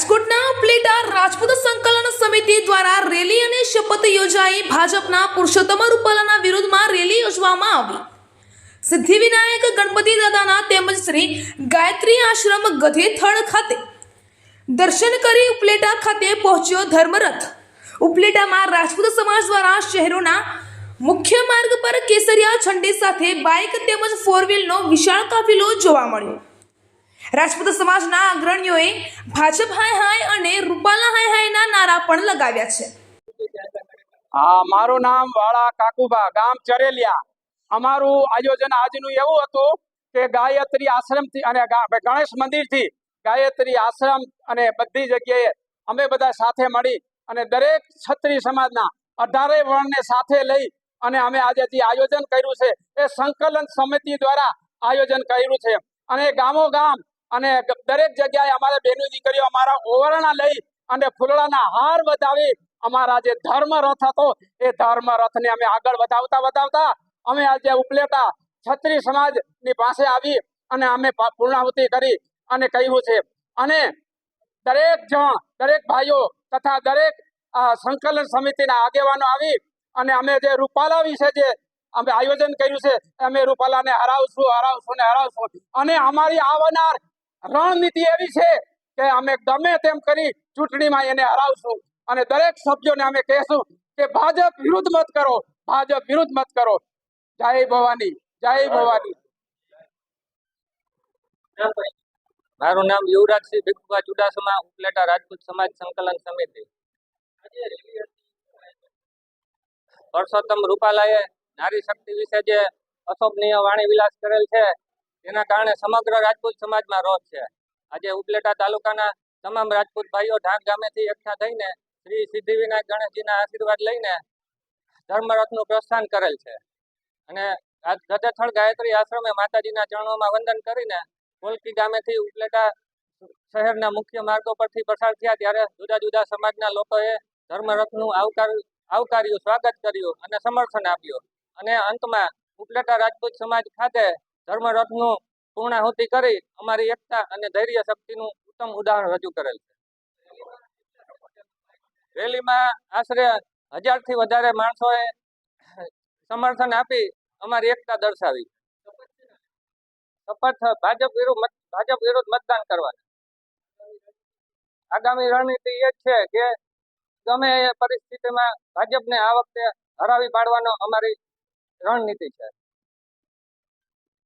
રાજકોટના ઉપલેટા રાજપૂત સંકલન સમિતિ દ્વારા રેલી અને શપથ યોજાઈ ભાજપના પુરુષોત્તમ રૂપાલાના વિરુદ્ધમાં રેલી યોજવામાં આવી. સિદ્ધિવિનાયક ગણપતિ દાદાના તેમજ શ્રી ગાયત્રી આશ્રમ ગધે થળ ખાતે દર્શન કરી ઉપલેટા ખાતે પહોંચ્યો ધર્મરથ. ઉપલેટામાં રાજપૂત સમાજ દ્વારા શહેરોના મુખ્ય માર્ગ પર કેસરિયા ઝંડી સાથે બાઇક તેમજ ફોર વ્હીલનો વિશાળ કાફિલો જોવા મળ્યો. રાજપૂત સમાજના અગ્રણીઓએ ભાજપ હાય હાય અને રૂપાલા હાય હાયના નારા પણ લગાવ્યા છે. હા, મારું નામ વાળા કાકુબા ગામ ચરેલિયા. અમારું આયોજન આજનું એવું હતું કે ગાયત્રી આશ્રમથી અને ગણેશ ગણેશ મંદિરથી ગાયત્રી આશ્રમ અને બધી જગ્યાએ અમે બધા સાથે મળી અને દરેક ક્ષત્રિય સમાજના અઢારે વર્ણને સાથે લઈ અને અમે આજે જે આયોજન કર્યું છે, એ સંકલન સમિતિ દ્વારા આયોજન કર્યું છે. અને ગામો ગામ અને દરેક જગ્યાએ અમારે બેનો દીકરીઓ અમારા ઓવરણા લઈ અને ફૂલડાના હાર વધાવી અમારા જે ધર્મ રથ હતો, એ ધર્મ રથને અમે આગળ વધાવતા વધાવતા અમે આજે ઉપલેટા છત્રી સમાજની પાસે આવી અને અમે પૂર્ણાહુતિ કરી અને કહ્યું છે. અને દરેક જણ, દરેક ભાઈઓ તથા દરેક સંકલન સમિતિના આગેવાનો આવી અને અમે જે રૂપાલા વિશે જે અમે આયોજન કર્યું છે અમે રૂપાલાને હરાવશું હરાવશું ને હરાવશું. અને અમારી આવનાર રણનીતિ એવી છે કે અમે ગમે તેમ કરી ચૂંટણીમાં એને હરાવશું. અને દરેક સભ્યોને અમે કહેશું કે ભાજપ વિરુદ્ધ મત કરો, ભાજપ વિરુદ્ધ મત કરો. જય ભવાની જય ભવાની. મારું નામ યુવરાજસિંહ ભીખુભા ચુડાસમા, ઉપલેટા રાજપૂત સમાજ સંકલન સમિતિ. પરસોત્તમ રૂપાલાએ નારી શક્તિ વિશે જે અશોભનીય વાણી વિલાસ કરેલ છે તેના કારણે સમગ્ર રાજપૂત સમાજમાં રોષ છે. આજે ઉપલેટા તાલુકાના તમામ રાજપૂત ભાઈઓ ઢાંક ગામેથી એકઠા થઈને શ્રી સિદ્ધિવિનાયક ગણેશજીના આશીર્વાદ લઈને ધર્મરથનું પ્રસ્થાન કરેલ છે. અને આ ગધેથળ ગાયત્રી આશ્રમે માતાજીના ચરણોમાં વંદન કરીને કોલકી ગામેથી ઉપલેટા શહેરના મુખ્ય માર્ગો પરથી પસાર થયા ત્યારે જુદા જુદા સમાજના લોકોએ ધર્મરથનું આવકાર આવકાર્યું, સ્વાગત કર્યું અને સમર્થન આપ્યું. અને અંતમાં ઉપલેટા રાજપૂત સમાજ ખાતે ધર્મરથનું પૂર્ણાહુતિ કરી અમારી એકતા અને ધૈર્ય શક્તિનું ઉત્તમ ઉદાહરણ રજૂ કરેલ છે. રેલીમાં આશરે હજારથી વધારે માણસોએ સમર્થન આપી અમારી એકતા દર્શાવી. શપથ ભાજપ વિરુદ્ધ ભાજપ વિરુદ્ધ મતદાન કરવાનું. આગામી રણનીતિ એ જ છે કે ગમે એ પરિસ્થિતિમાં ભાજપને આ વખતે હરાવી પાડવાનો અમારી રણનીતિ છે.